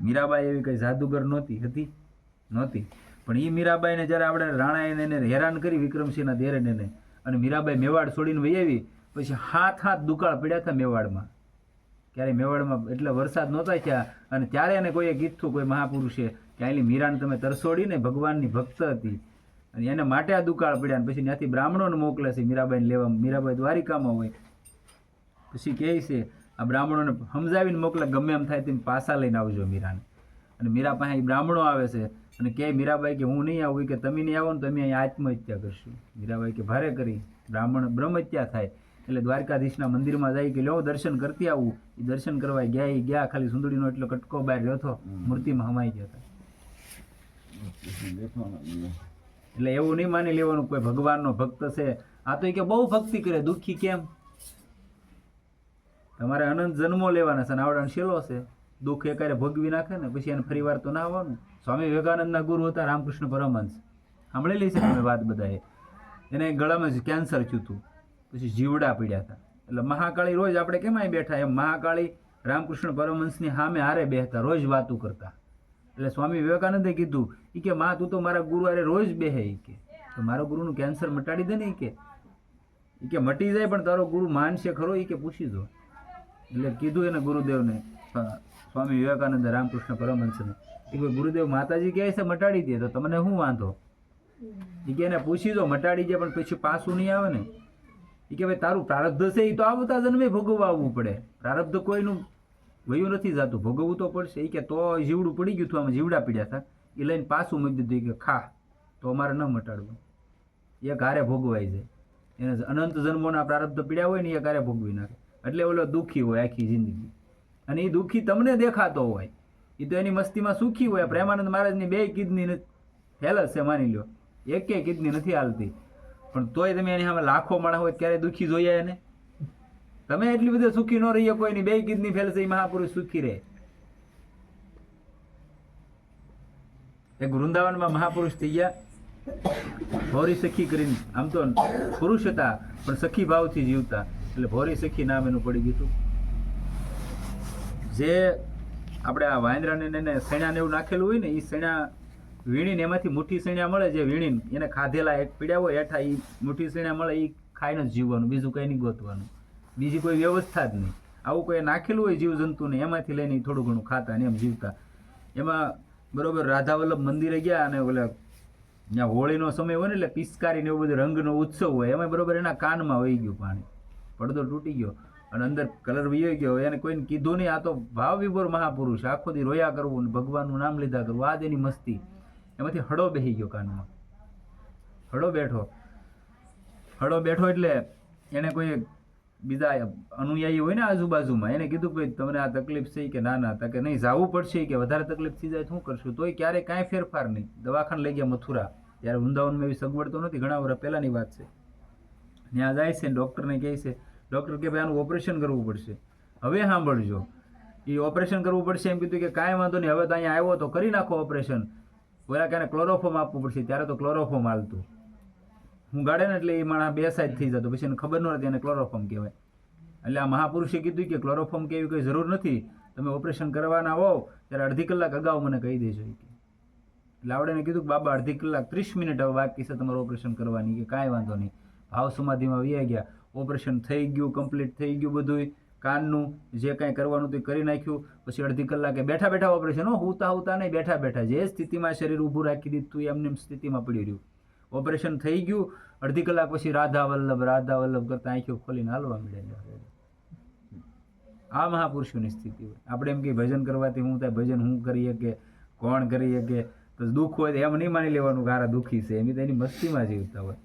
મીરાબાઈ એવી કંઈ જાદુગર નહોતી, હતી? નહોતી. પણ એ મીરાબાઈને જ્યારે આપણે રાણાએ એને હેરાન કરી વિક્રમસિંહના દેરેને અને મીરાબાઈ મેવાડ છોડીને વહી આવી, પછી હાથ હાથ દુકાળ પડ્યા હતા મેવાડમાં. ક્યારે મેવાડમાં એટલે વરસાદ નહોતા થયા, અને ત્યારે એને કોઈએ કીધું, કોઈ મહાપુરુષે કે આલી મીરાને તમે તરસોડીને ભગવાનની ભક્ત હતી. અને એને માટે આ દુકાળ પડ્યા, અને પછી ત્યાંથી બ્રાહ્મણોને મોકલે છે મીરાબાઈને લેવા, મીરાબાઈ દ્વારિકામાં હોય. પછી કહે છે આ બ્રાહ્મણોને સમજાવીને મોકલે ગમે એમ થાય તેમ પાસા લઈને આવજો મીરાને. અને મીરા પાસે એ બ્રાહ્મણો આવે છે અને કહે મીરાબાઈ કે હું નહીં આવું કે તમે નહીં આવો ને તમે અહીં આત્મહત્યા કરશો. મીરાબાઈ કે ભારે કરી. બ્રાહ્મણ બ્રહ્મહત્યા થાય. એટલે દ્વારકાધીશના મંદિરમાં જાય કે લો દર્શન કરતી આવું. એ દર્શન કરવા ગયા એ ગયા ખાલી સુંદડીનો એટલો કટકો બહાર રહ્યો હતો મૂર્તિમાં હમાઈ ગયા હતા. એટલે એવું નહીં માની લેવાનું કોઈ ભગવાનનો ભક્ત છે. આ તો એ કે બહુ ભક્તિ કરે દુઃખી કેમ? તમારે અનંત જન્મો લેવાના છે આવડાણ શેલો છે. દુઃખ એકારે ભોગવી નાખે ને પછી એને ફરી વાર તો ના આવવાનું. સ્વામી વિવેકાનંદના ગુરુ હતા, રામકૃષ્ણ પરમહંસ. સાંભળેલી છે તમે વાત બધાએ? એને ગળામાં જ કેન્સર થયું હતું. પછી જીવડા પીડ્યા હતા. એટલે મહાકાળી રોજ આપણે કેમ અહીં બેઠા? એમ મહાકાળી રામકૃષ્ણ પરમહંસની સામે હારે બેહતા, રોજ વાતું કરતા. એટલે સ્વામી વિવેકાનંદે કીધું એ કે મા, તું તો મારા ગુરુ હારે રોજ બેહે ઈ કે. તો મારો ગુરુનું કેન્સર મટાડી દે ને એ કે. ઈ કે, મટી જાય પણ તારો ગુરુ માનશે ખરો એ કે પૂછી દો એટલે કીધું એને ગુરુદેવને સ્વામી વિવેકાનંદ રામકૃષ્ણ પરમહંસને. એ કે ગુરુદેવ માતાજી કહે છે? મટાડી દે. તો તમને શું વાંધો? એ કે એને પૂછી દો, મટાડી દે, પણ પછી પાછું નહીં આવે ને. એ કે ભાઈ, તારું પ્રારબ્ધ છે એ તો આવતા જન્મે ભોગવવા આવવું પડે. પ્રારબ્ધ કોઈનું વયું નથી જાતું, ભોગવવું તો પડશે. એ કે તો જીવડું પડી ગયું હતું આમાં, જીવડા પીડ્યા હતા એ લઈને પાછું મૂકી દીધું. કે ખા, તો અમારે ન મટાડવું. એ ઘારે ભોગવાઈ જાય. એને અનંત જન્મોના પ્રારબ્ધ પીડ્યા હોય ને, એ ઘારે ભોગવી નાખે. એટલે ઓલો દુઃખી હોય આખી જિંદગી. અને એ દુઃખી તમને દેખાતો હોય. એ તો એની મસ્તીમાં સુખી હોય. પ્રેમાનંદ મહારાજની બે કિડની ફેલ છે માની લો એકે કિડની નથી હાલતી. પણ તોય તમે એની સામે લાખો માણસ હોય ત્યારે દુઃખી જોઈએ એને? તમે એટલી બધી સુખી ન રહીએ કોઈની બે કિડની ફેલ છે એ મહાપુરુષ સુખી રહે. એક વૃંદાવનમાં મહાપુરુષ થઈ ગયા. ભોરી સખી કરીને. આમ તો પુરુષ હતા, પણ સખી ભાવથી જીવતા. એટલે ભોરી સખી નામ એનું પડી ગયું જે આપણે આ વાંદરાને એને સૈણાને એવું નાખેલું હોય ને એ શેણા વીણીને એમાંથી મુઠ્ઠી સૈણા મળે જે વીણીને એને ખાધેલા એક પીડ્યા હોય, હેઠા એ મુઠ્ઠી સૈણા મળે એ ખાઈને જ જીવવાનું, બીજું કંઈ નહીં ગોતવાનું. બીજી કોઈ વ્યવસ્થા જ નહીં. આવું કોઈ નાખેલું હોય જીવજંતુને, એમાંથી લઈને થોડું ઘણું ખાતા ને એમ જીવતા. એમાં બરોબર રાધાવલ્લભ મંદિરે ગયા અને ઓલા ત્યાં હોળીનો સમય હોય ને, એટલે પિસ્કારીને એવું બધું રંગનો ઉત્સવ હોય એમાં બરોબર એના કાનમાં વહી ગયું પાણી. પડદો તૂટી ગયો અને અંદર કલર વહી ગયો. એને કોઈને કીધું નહીં, આ તો ભાવ વિભોર મહાપુરુષ, આખો દી રોયા કરવું ભગવાનનું નામ લીધા કરવું. આ જ એની મસ્તી. એમાંથી હળો બેસી ગયો કાનમાં. હળો બેઠો. હળો બેઠો એટલે એને કોઈ બીજા અનુયાયી હોય ને આજુબાજુમાં, એને કીધું ભાઈ, તમને આ તકલીફ છે કે ના ના કે નહીં, જવું પડશે કે વધારે તકલીફ થઈ જાય શું કરશું. તોય ક્યારેય કાંઈ ફેરફાર નહીં. દવાખાને લઈ ગયા મથુરા. ત્યારે વૃંદાવનમાં એવી સગવડ તો નથી. ઘણા વર્ષ પહેલાંની વાત છે. ત્યાં જાય છે ડૉક્ટરને કહે છે, ડૉક્ટર કે ભાઈ, આનું ઓપરેશન કરવું પડશે. હવે સાંભળજો. એ ઓપરેશન કરવું પડશે એમ કીધું કે કાંઈ વાંધો નહીં, હવે તો અહીંયા આવ્યો તો કરી નાખો ઓપરેશન. પહેલાં કાને ક્લોરોફોમ આપવું પડશે, ત્યારે તો ક્લોરોફોમ હાલતું. હું ગાડે ને એટલે એ માણસ બે સાઈડ થઈ જતો, પછી એને ખબર ન હતી એને ક્લોરોફોમ કહેવાય. એટલે આ મહાપુરુષે કીધું કે ક્લોરોફોમ કે એવી કોઈ જરૂર નથી, તમે ઓપરેશન કરવાના હોવ, ત્યારે અડધી કલાક અગાઉ મને કહી દેજો કે. એટલે આવડે કીધું કે બાબા, અડધી કલાક ત્રીસ મિનિટ હવે બાકી છે તમારું ઓપરેશન કરવાની, કે કાંઈ વાંધો નહીં. ભાવ સમાધિમાં વ્યાઈ ગયા. ઓપરેશન થઈ ગયું કમ્પ્લીટ થઈ ગયું બધું કાનનું જે કાંઈ કરવાનું તે કરી નાખ્યું. પછી અડધી કલાકે બેઠા બેઠા ઓપરેશન હો, હુતા હુતા નહીં, બેઠા બેઠા. જે સ્થિતિમાં શરીર ઊભું રાખી દીધું એમને એમ સ્થિતિમાં પડી રહ્યું. ઓપરેશન થઈ ગયું. અડધી કલાક પછી રાધા વલ્લભ રાધા વલ્લભ કરતા આંખો ખોલીને હાલવા મળે આ મહાપુરુષોની સ્થિતિ હોય. આપણે એમ કે ભજન કરવાથી હું થાય, ભજન હું કરી શકે કોણ કરી શકે? તો દુઃખ હોય એમ નહીં માની લેવાનું ગારા દુઃખી છે. એમ એની મસ્તીમાં જીવતા હોય.